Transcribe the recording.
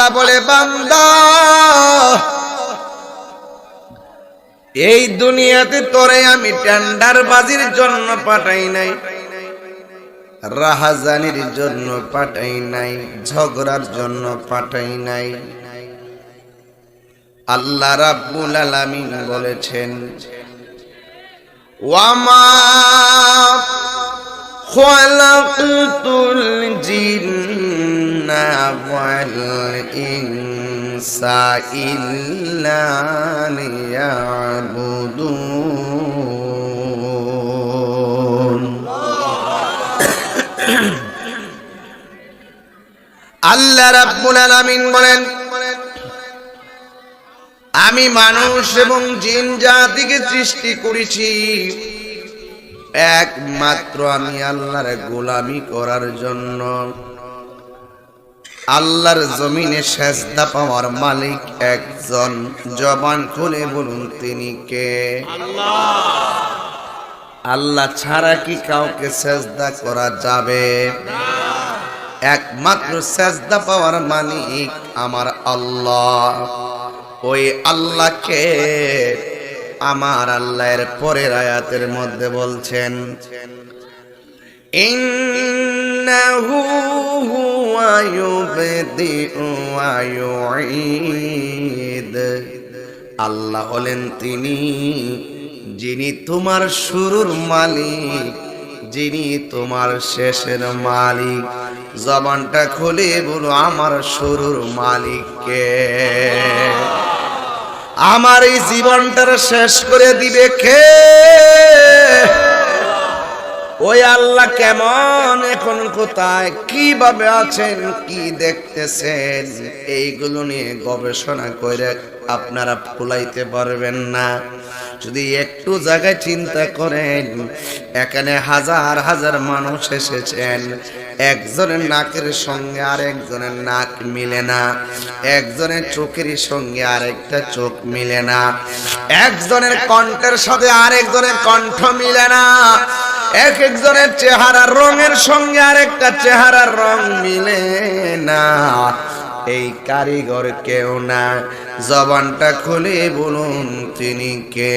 আল্লাহ বলে, বান্দা, এই দুনিয়াতে তোরে আমি টেন্ডার বাজির জন্য পাঠাই নাই, রাহাজানির জন্য পাঠাই নাই, ঝগড়ার জন্য পাঠাই নাই। আল্লাহ রাব্বুল আলামিন বলেছেন ওয়ামা খলাকতুল জিন্না আল্লাহ রাব্বুল আলামিন বলেন, আমি মানুষ এবং জিন জাতিকে সৃষ্টি করেছি। একমাত্র আমি আল্লাহর গোলামি করার জন্য। আল্লাহর জমিনে সেজদা পাওয়ার মালিক একজন। জবান খুলে বলুন, তিনি কে? আল্লাহ। ছাড়া কি কাউকে সেজদা করা যাবে? একমাত্র সেজদা পাওয়ার মালিক আমার আল্লাহ। ওই আল্লাহকে আমার আল্লাহর পরের আয়াতের মধ্যে বলছেন হুয়া ইউবদিউ ওয়া ইউঈদ আল্লাহ হলেন তিনি, যিনি তোমার শুরুর মালিক, যিনি তোমার শেষের মালিক। জবানটা খুলে বলো, আমার শুরুর মালিককে আমার এই জীবনটার শেষ করে দিবে কে? ওই আল্লাহ কেমন? এখন কোথায়? কীভাবে আছেন? কি দেখতেছেন? এইগুলো নিয়ে গবেষণা করে আপনারা ফুলাইতে পারবেন না। যদি একটু জায়গায় চিন্তা করেন, এখানে হাজার হাজার মানুষ এসেছেন। একজনের নাকের সঙ্গে আর একজনের নাক মিলে না। একজনের চোখের সঙ্গে আর একটা চোখ মিলে না। একজনের কণ্ঠের সাথে আরেকজনের কণ্ঠ মিলে না। এক একজনের চেহারা রঙের সঙ্গে আরেকটা চেহারার রং মিলে না। এই কারিগর কেউ না। জবানটা খুলে বলুন তিনি কে?